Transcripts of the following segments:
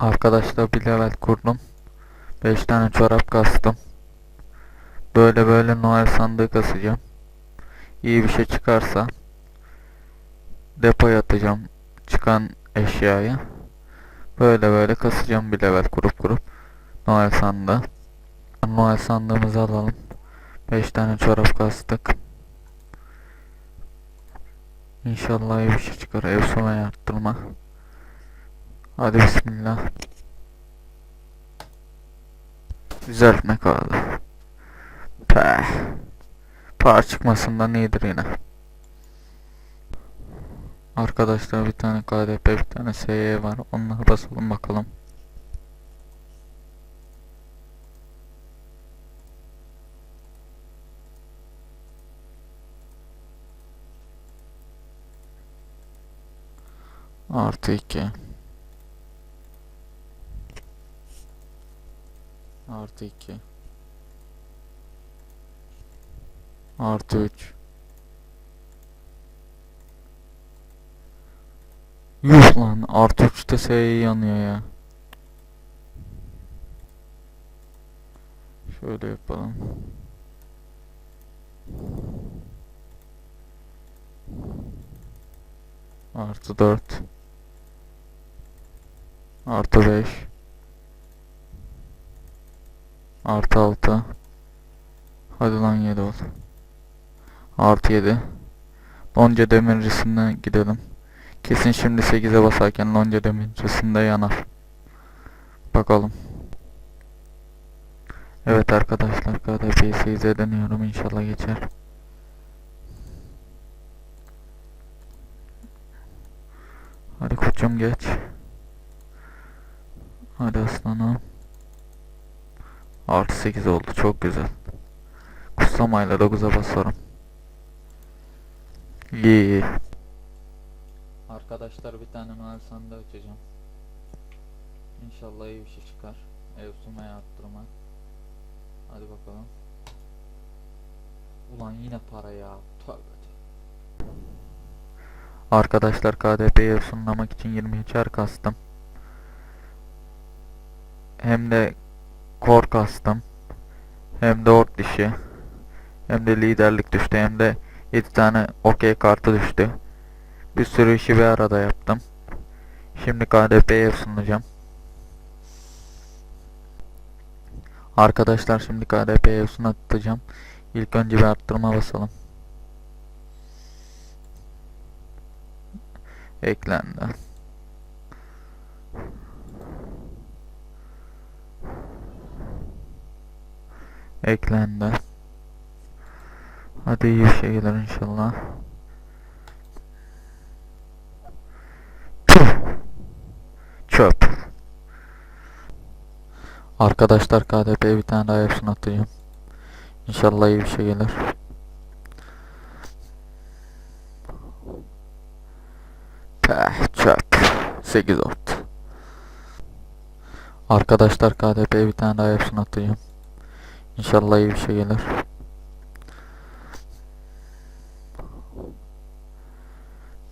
Arkadaşlar bir level kurdum. 5 tane çorap kastım. Böyle böyle Noel sandığı kasacağım. İyi bir şey çıkarsa depoya atacağım çıkan eşyayı. Böyle böyle kasacağım bir level kurup kurup Noel sandığı. Noel sandığımızı alalım. 5 tane çorap kastık. İnşallah iyi bir şey çıkar. Ev sona arttırma. Hadi bismillah. Düzeltme kaldı. Peh. Par çıkmasından iyidir yine. Arkadaşlar bir tane KDP bir tane SY var. Onlara basalım bakalım. Artı 2 Artı 2 Artı 3 Yuh lan artı 3'te S yanıyor ya. Şöyle yapalım. Artı 4 Artı 5 Artı 6 Hadi lan 7 ol. Artı 7 Lonca demircisine gidelim. Kesin şimdi 8'e basarken lonca demircisinde yanar. Bakalım. Evet arkadaşlar KDP'yi 8'e deniyorum. İnşallah geçer. Hadi koçum geç. Hadi aslanım Artı 8 oldu. Çok güzel. Kutsamayla 9'a basarım. İyi Arkadaşlar bir tane Noel sandığı açacağım. İnşallah iyi bir şey çıkar. Ev sumaya arttırma Hadi bakalım. Ulan yine para ya. Tövbe. Arkadaşlar KDP'yi sunlamak için 23'er kastım. Hem de kor kastım Hem de ort dişi. Hem de liderlik düştü. Hem de 7 tane okey kartı düştü. Bir sürü işi bir arada yaptım. Şimdi KDP'ye sunacağım. Arkadaşlar şimdi KDP'ye sunatacağım İlk önce bir arttırma basalım. Eklendi Eklendi. Hadi iyi bir şey gelir inşallah. Çöp. Arkadaşlar KDP'ye bir tane daha yapsın atacağım. İnşallah iyi bir şey gelir. Peh, çöp. 8 ort. Arkadaşlar KDP'ye bir tane daha yapsın atacağım. İnşallah iyi bir şey gelir.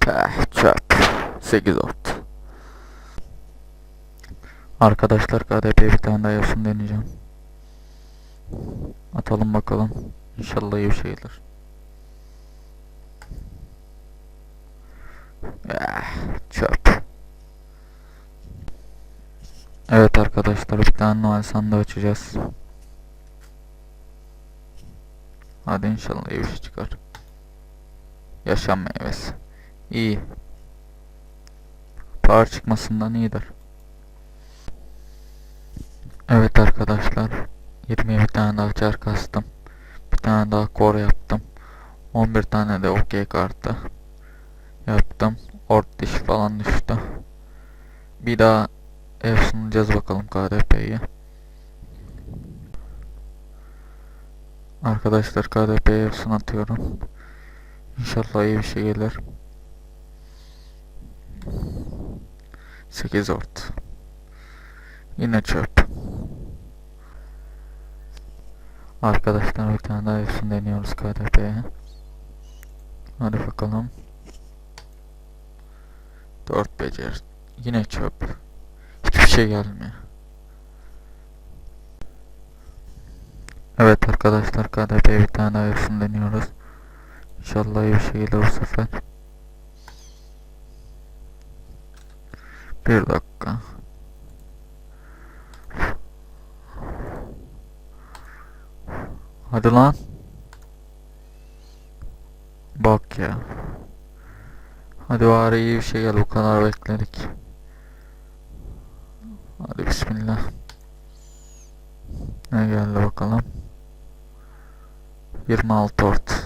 Peh, çöp. 8 ort. Arkadaşlar KDP bir tane daha yapsın deneyeceğim. Atalım bakalım. İnşallah iyi bir şey gelir. Eh, çöp. Evet arkadaşlar bir tane Noel sandığı açacağız. Hadi inşallah iyi şey çıkar. Yaşam meyvesi. İyi. Par çıkmasından iyidir. Evet arkadaşlar. 20'ye bir tane daha çar kastım. Bir tane daha kor yaptım. 11 tane de okey kartı yaptım. Ort diş falan düştü. Bir daha ev sunacağız bakalım KDP'ye. Arkadaşlar KDP'ye ev atıyorum. İnşallah iyi bir şey gelir. 8 ort. Yine çöp. Arkadaşlar bir tane daha yapsın deniyoruz KDP'ye. Hadi bakalım. 4 becer. Yine çöp. Hiçbir şey gelmiyor. Evet arkadaşlar KDP bir tane yapısını deniyoruz. İnşallah iyi bir şey gelir bu sefer. Bir dakika. Hadi lan. Bak ya. Hadi bari iyi bir şey gel bu kadar bekledik. Hadi bismillah. Ne geldi bakalım. 26 ort.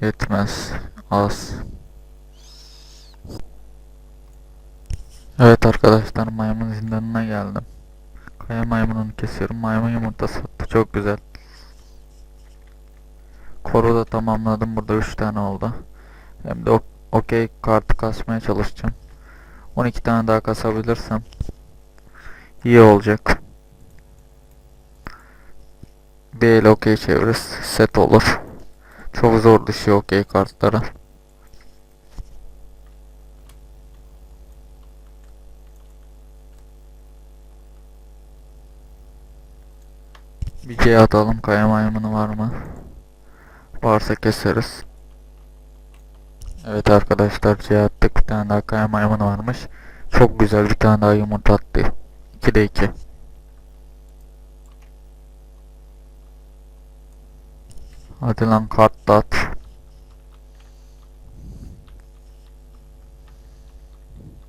Yetmez. Az. Evet arkadaşlar maymun zindanına geldim. Kaya maymununu kesiyorum. Maymun yumurtası attı. Çok güzel. Koru da tamamladım. Burada 3 tane oldu. Hem de okey kartı kasmaya çalışacağım. 12 tane daha kasabilirsem iyi olacak. El okey çeviririz. Set olur. Çok zor düşüyor okey kartlara. Bir C atalım. Kaya maymunu var mı? Varsa keseriz. Evet arkadaşlar C attık. Bir tane daha kaya maymunu varmış. Çok güzel bir tane daha yumurta attı. 2'de 2. Hadi lan kart da at.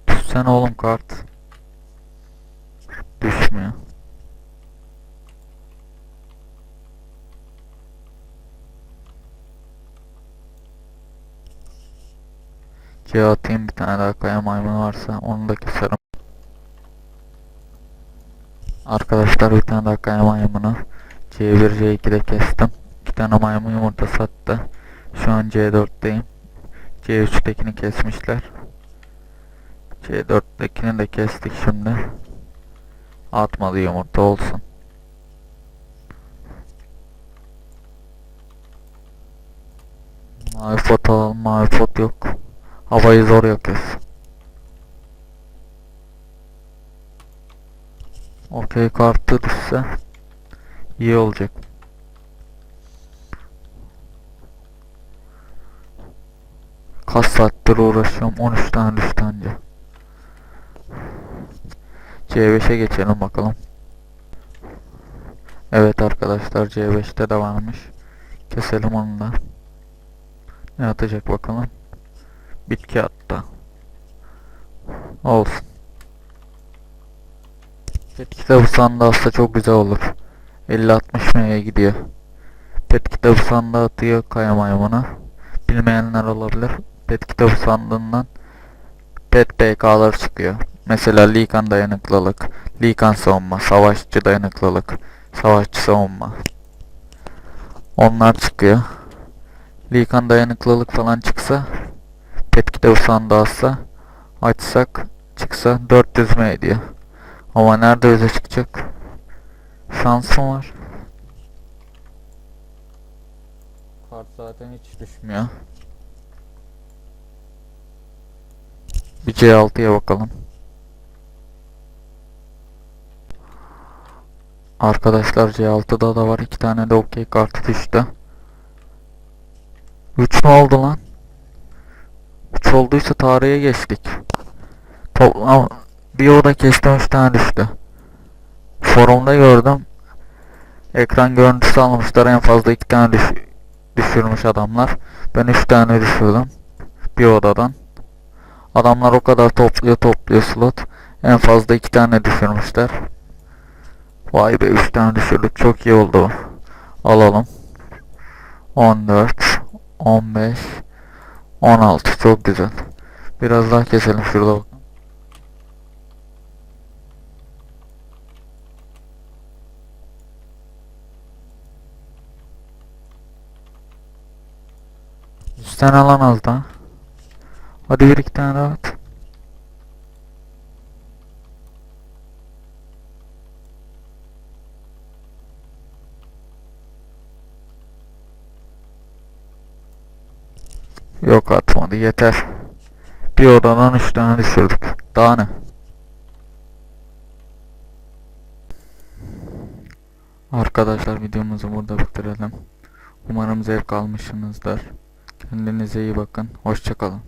Düşsene oğlum kart. Düşmüyor. C atayım bir tane daha kaya maymunu varsa onu da keserim. Arkadaşlar bir tane daha kaya maymunu C1 C2'de kestim. İki tane maymun yumurtası attı. Şu an C4'teyim. C3'tekini kesmişler. C4'tekini de kestik şimdi. Atmadı yumurta olsun. Mavi pot alalım. Mavi pot yok. Havayı zor yakıyoruz. Okey kartı düşse iyi olacak. Kaç saattir uğraşıyorum 13 tane düştü anca. C5'e geçelim bakalım. Evet arkadaşlar C5'te de varmış. Keselim onu da. Ne atacak bakalım. Bitki attı. Olsun. Pet kitabı sandığı aslında çok güzel olur. 50-60 M'ye gidiyor. Pet kitabı sandığı atıyor kaya maymuna. Bilmeyenler olabilir. Pet kitabı sandığından Pet PK'lar çıkıyor. Mesela Likan dayanıklılık, Likan savunma, savaşçı dayanıklılık, savaşçı savunma. Onlar çıkıyor. Likan dayanıklılık falan çıksa Pet kitabı sandığı açsak çıksa 400 M ediyor. Ama nerede öze çıkacak? Şansım var. Kart zaten hiç düşmüyor. Bir C6'ya bakalım. Arkadaşlar C6'da da var. iki tane de okey kartı düştü. 3 mü oldu lan? 3 olduysa tarihe geçtik. Toplam bir oda kestim 3 tane düştü. Forumda gördüm. Ekran görüntüsü almışlar en fazla 2 tane düş düşürmüş adamlar. Ben 3 tane düşürdüm. Bir odadan. Adamlar o kadar topluyor topluyor slot. En fazla 2 tane düşürmüşler. Vay be 3 tane düşürdük. Çok iyi oldu. Alalım. 14 15 16 çok güzel. Biraz daha keselim şurada bak. Tane alan az daha. Hadi bir iki tane daha at. Yok atmadı yeter. Bir odadan üç tane düşürdük. Daha ne? Arkadaşlar videomuzu burada bitirelim. Umarım zevk almışsınızdır. Kendinize iyi bakın. Hoşçakalın.